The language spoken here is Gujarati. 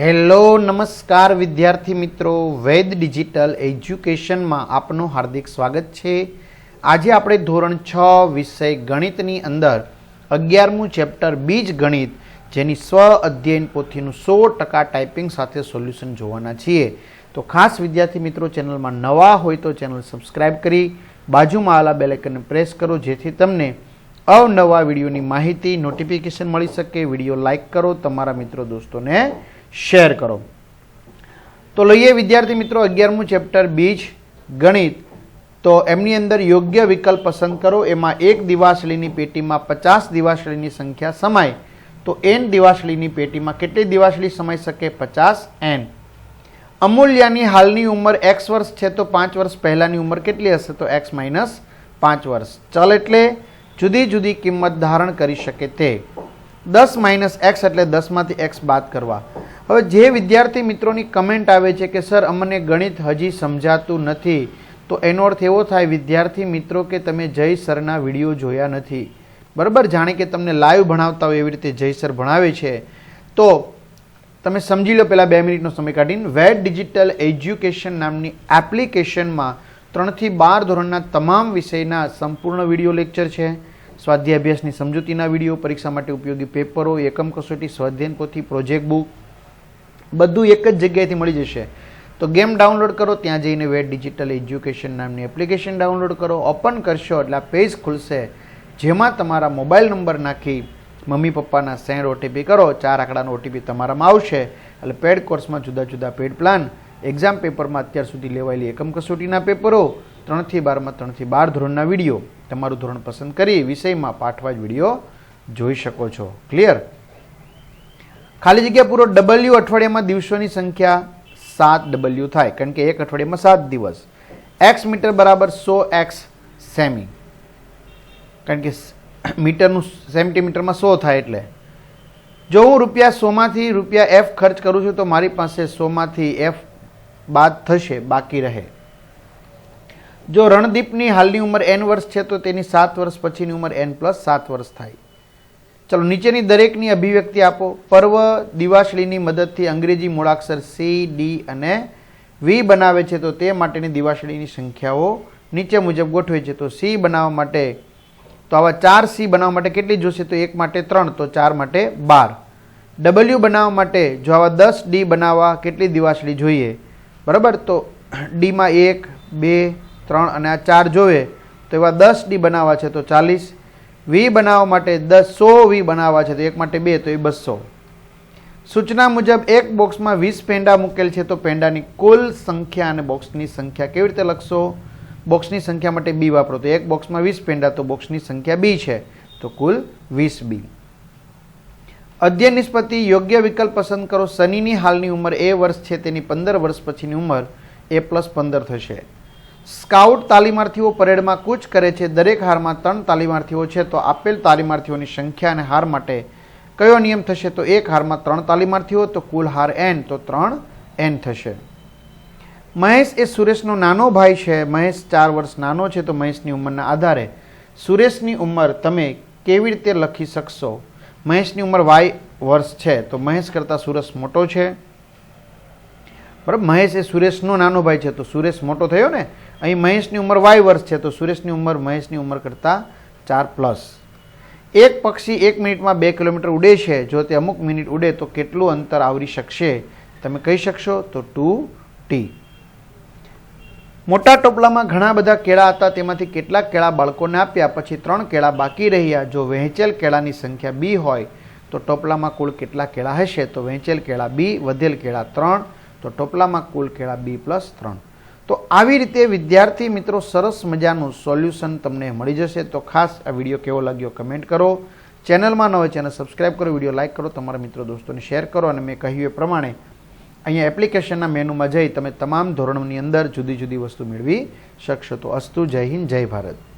હેલો, નમસ્કાર વિદ્યાર્થી મિત્રો. વેદ ડિજિટલ એજ્યુકેશનમાં આપનું હાર્દિક સ્વાગત છે. આજે આપણે ધોરણ છ વિષય ગણિતની અંદર અગિયારમું ચેપ્ટર બીજ ગણિત, જેની સ્વ અધ્યયન પોથીનું સો ટકા ટાઈપિંગ સાથે સોલ્યુશન જોવાના છીએ. તો ખાસ વિદ્યાર્થી મિત્રો, ચેનલમાં નવા હોય તો ચેનલ સબસ્ક્રાઇબ કરી, બાજુમાં આવેલા બેલેકનને પ્રેસ કરો, જેથી તમને અવનવા વિડીયોની માહિતી, નોટિફિકેશન મળી શકે, વીડિયો લાઇક કરો, તમારા મિત્રો દોસ્તોને શેર કરો. તો લઈએ વિદ્યાર્થી મિત્રો અગિયારમું ચેપ્ટર બીજ ગણિત. તો એમની અંદર યોગ્ય વિકલ્પ પસંદ કરો. એમાં એક દિવાસળીની પેટીમાં પચાસ દિવાસળીની સંખ્યા સમાય. તો એન દિવાસળીની પેટીમાં કેટલી દિવાસળી સમાઈ શકે? પચાસ એન. અમૂલ્યાની હાલની ઉંમર એક્સ વર્ષ છે તો પાંચ વર્ષ. પહેલાંની ઉંમર કેટલી હશે? તો એક્સ માઇનસ પાંચ વર્ષ. ચલ એટલે જુદી જુદી કિંમત ધારણ કરી શકે તે. દસ માઇનસ એક્સ એટલે દસમાંથી એક્સ બાદ કરવા. હવે જે વિદ્યાર્થી મિત્રોની કમેન્ટ આવે છે કે, સર, અમને ગણિત હજી સમજાતું નથી, તો એનો અર્થ એવો થાય, વિદ્યાર્થી મિત્રો, કે તમે જય સરના વીડિયો જોયા નથી. બરાબર? જાણે કે તમને લાઈવ ભણાવતા હોય એવી રીતે જય સર ભણાવે છે. તો તમે સમજી લો પહેલાં બે મિનિટનો સમય કાઢીને. વેટ ડિજિટલ એજ્યુકેશન નામની એપ્લિકેશનમાં ત્રણથી બાર ધોરણના તમામ વિષયના સંપૂર્ણ વીડિયો લેક્ચર છે. સ્વાધ્યાય અભ્યાસની સમજૂતીના વીડિયો, પરીક્ષા માટે ઉપયોગી પેપરો, એકમ કસોટી, સ્વાધ્યાયન પોથી, પ્રોજેક્ટ બુક બધું એક જ જગ્યાએથી મળી જશે. તો ગેમ ડાઉનલોડ કરો, ત્યાં જઈને વેટ ડિજિટલ એજ્યુકેશન નામની એપ્લિકેશન ડાઉનલોડ કરો, ઓપન કરશો, એટલે આ પેજ ખુલશે. જેમાં તમારા મોબાઈલ નંબર નાખી મમ્મી પપ્પાના સેન્ડ ઓટીપી કરો, ચાર આંકડાનો ઓટીપી તમારામાં આવશે. એટલે પેડ કોર્સમાં જુદા જુદા પેડ પ્લાન, એક્ઝામ પેપરમાં અત્યાર સુધી લેવાયેલી એકમ કસોટીના પેપરો, ત્રણથી બારમાં ત્રણથી બાર ધોરણના વીડિયો. તમારું ધોરણ પસંદ કરી વિષયમાં પાઠવા જ વીડિયો જોઈ શકો છો. ક્લિયર ખાલી જગ્યા પૂરો ડબલ્યુ અઠવાડિયામાં દિવસોની સંખ્યા સાત ડબલ્યુ થાય, કારણ કે એક અઠવાડિયામાં સાત દિવસ. એક્સ મીટર બરાબર સો એક્સ સેમી કારણ કે મીટરનું સેન્ટીમીટરમાં સો થાય એટલે. જો હું રૂપિયા સોમાંથી રૂપિયા એફ ખર્ચ કરું છું, તો મારી પાસે સોમાંથી એફ બાદ થશે, બાકી રહે. જો રણદીપની હાલની ઉંમર એન વર્ષ છે, તો તેની સાત વર્ષ પછીની ઉંમર એન પ્લસ સાત વર્ષ થાય. ચલો, નીચેની દરેકની અભિવ્યક્તિ આપો. પર્વ દિવાસળીની મદદથી અંગ્રેજી મૂળાક્ષર સી ડી અને વી બનાવે છે તો તે માટેની દિવાસળીની સંખ્યાઓ નીચે મુજબ ગોઠવે છે. તો સી બનાવવા માટે, તો આવા ચાર સી બનાવવા માટે કેટલી જોશે? તો એક માટે ત્રણ, તો ચાર માટે બાર. ડબલ્યુ બનાવવા માટે જો આવા દસ ડી બનાવવા કેટલી દિવાસળી જોઈએ? બરાબર? તો ડીમાં એક, બે, ત્રણ અને આ ચાર જોવે. તો એવા દસ ડી બનાવવા છે તો ચાલીસ. વી બનાવવા માટે દસ સો વી બનાવવા છે, તો એક માટે બે, તો એ બસો. સૂચના મુજબ એક બોક્સમાં વીસ પેંડા મૂકેલ છે, તો પેંડાની કુલ સંખ્યા અને બોક્સની સંખ્યા કેવી રીતે લખશો? બોક્સની સંખ્યા માટે બી વાપરો, તો એક બોક્સમાં વીસ પેંડા, તો બોક્સની સંખ્યા બી છે, તો કુલ વીસ બી. અધ્યયન નિષ્પત્તિ, યોગ્ય વિકલ્પ પસંદ કરો. શનિની હાલની ઉંમર એ વર્ષ છે, તેની પંદર વર્ષ પછીની ઉંમર એ પ્લસ પંદર થશે. સ્કાઉટ તાલીમાર્થીઓ પરેડમાં કૂચ કરે છે. દરેક હારમાં ત્રણ તાલીમાર્થીઓ છે. તો આપેલ તાલીમાર્થીઓની સંખ્યા અને હાર માટે કયો નિયમ થશે? તો એક હારમાં ત્રણ તાલીમાર્થીઓ, તો કુલ હાર એન તો ત્રણ એન થશે. મહેશ એ સુરેશનો નાનો ભાઈ છે. મહેશ ચાર વર્ષ નાનો છે, તો મહેશની ઉંમરના આધારે. સુરેશની ઉંમર તમે કેવી રીતે લખી શકશો? મહેશની ઉંમર વાય વર્ષ છે, તો મહેશ કરતાં સુરેશ મોટો છે. બરાબર? મહેશ એ સુરેશનો નાનો ભાઈ છે, તો સુરેશ મોટો થયો ને? અહીં મહેશની ઉંમર વાય વર્ષ છે, તો સુરેશની ઉંમર મહેશની ઉંમર કરતાં ચાર પ્લસ એક પક્ષી એક મિનિટમાં બે કિલોમીટર ઉડે છે, જો તે અમુક મિનિટ ઉડે તો કેટલું અંતર આવરી શકશે? તમે કહી શકશો તો ટુ ટી. મોટા ટોપલામાં ઘણા બધા કેળા હતા, તેમાંથી કેટલાક કેળા બાળકોને આપ્યા, પછી ત્રણ કેળા બાકી રહ્યા. જો વહેંચેલ કેળાની સંખ્યા બી હોય, તો ટોપલામાં કુલ કેટલા કેળા હશે? તો વહેંચેલ કેળા બી, વધેલ કેળા ત્રણ, તો ટોપલામાં કુલ કેળા બી પ્લસ ત્રણ. તો આવી રીતે વિદ્યાર્થી મિત્રો સરસ મજાનું સોલ્યુશન તમને મળી જશે. તો ખાસ આ વીડિયો કેવો લાગ્યો કમેન્ટ કરો. ચેનલમાં ન હોય ચેનલ સબસ્ક્રાઈબ કરો, વીડિયો લાઇક કરો, તમારા મિત્રો દોસ્તોને શેર કરો અને મેં કહ્યું એ પ્રમાણે અહીંયા એપ્લિકેશનના મેનુમાં જઈ તમે તમામ ધોરણોની અંદર જુદી જુદી વસ્તુ મેળવી શકશો. તો અસ્તુ, જય હિન્દ, જય ભારત.